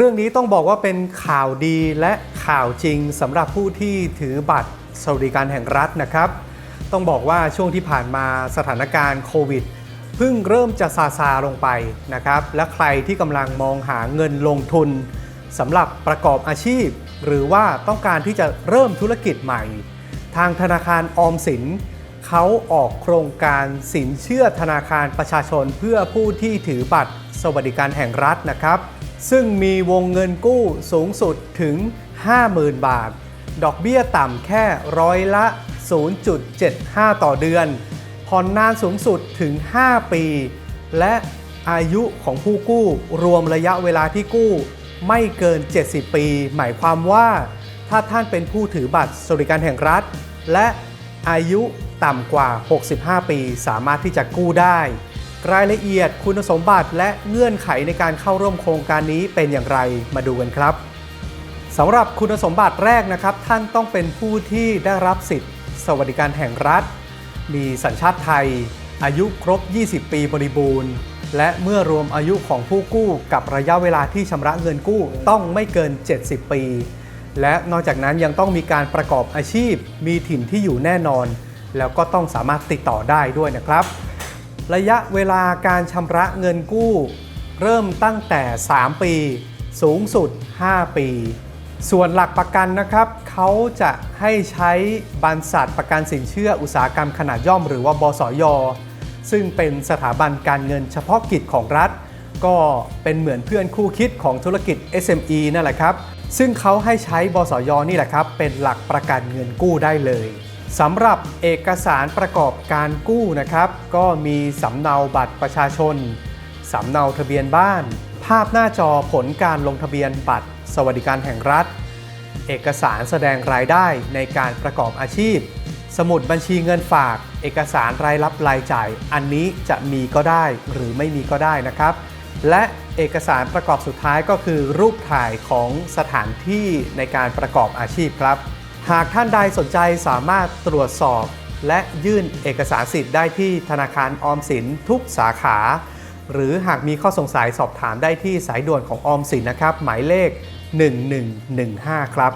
เรื่องนี้ต้องบอกว่าเป็นข่าวดีและข่าวจริงสำหรับผู้ที่ถือบัตรสวัสดิการแห่งรัฐนะครับ ต้องบอกว่าช่วงที่ผ่านมาสถานการณ์โควิดเพิ่งเริ่มจะซาซาลงไปนะครับ และใครที่กำลังมองหาเงินลงทุนสำหรับประกอบอาชีพ หรือว่าต้องการที่จะเริ่มธุรกิจใหม่ ทางธนาคารออมสินเขาออกโครงการสินเชื่อธนาคารประชาชนเพื่อผู้ที่ถือบัตรสวัสดิการแห่งรัฐนะครับ ซึ่งมีวงเงินกู้สูงสุดถึง 50,000 บาท ดอกเบี้ยต่ำแค่ร้อยละ 0.75 ต่อเดือน ผ่อนนานสูงสุดถึง 5 ปี และอายุของผู้กู้รวมระยะเวลาที่กู้ไม่เกิน 70 ปี หมายความว่า ถ้าท่านเป็นผู้ถือบัตรสวัสดิการแห่งรัฐ และอายุต่ำกว่า 65 ปี สามารถที่จะกู้ได้ รายละเอียดคุณสมบัติและเงื่อนไขในการเข้าร่วมโครงการนี้เป็นอย่างไรมาดูกันครับสำหรับคุณสมบัติแรกนะครับ ท่านต้องเป็นผู้ที่ได้รับสิทธิ์ สวัสดิการแห่งรัฐ มีสัญชาติไทย อายุครบ 20 ปีบริบูรณ์ และเมื่อรวมอายุของผู้กู้กับระยะเวลาที่ชำระเงินกู้ต้องไม่เกิน 70 ปี และนอกจากนั้นยังต้องมีการประกอบอาชีพ มีถิ่นที่อยู่แน่นอน แล้วก็ต้องสามารถติดต่อได้ด้วยนะครับ ระยะเวลาการชำระเงินกู้ เริ่มตั้งแต่ 3 ปี สูงสุด 5 ปี ส่วนหลักประกันนะครับเขาจะให้ใช้บรรษัทประกันสินเชื่ออุตสาหกรรมขนาดย่อมหรือว่าบสย ซึ่งเป็นสถาบันการเงินเฉพาะกิจของรัฐ ก็เป็นเหมือนเพื่อนคู่คิดของธุรกิจ SME นั่นแหละครับ ซึ่งเขาให้ใช้บสย นี่แหละครับ เป็นหลักประกันเงินกู้ได้เลย สำหรับเอกสารประกอบการกู้นะครับ ก็มีสำเนาบัตรประชาชน สำเนาทะเบียนบ้าน ภาพหน้าจอผลการลงทะเบียนบัตร สวัสดิการแห่งรัฐ เอกสารแสดงรายได้ในการประกอบอาชีพ สมุดบัญชีเงินฝาก เอกสารรายรับรายจ่าย อันนี้จะมีก็ได้หรือไม่มีก็ได้นะครับ และเอกสารประกอบสุดท้ายก็คือรูปถ่ายของสถานที่ในการประกอบอาชีพครับ หากท่านใดสนใจสามารถตรวจสอบและยื่นเอกสารสิทธิ์ได้ที่ธนาคารออมสินทุกสาขา หรือหากมีข้อสงสัยสอบถามได้ที่สายด่วนของออมสินนะครับ หมายเลข 1115 ครับ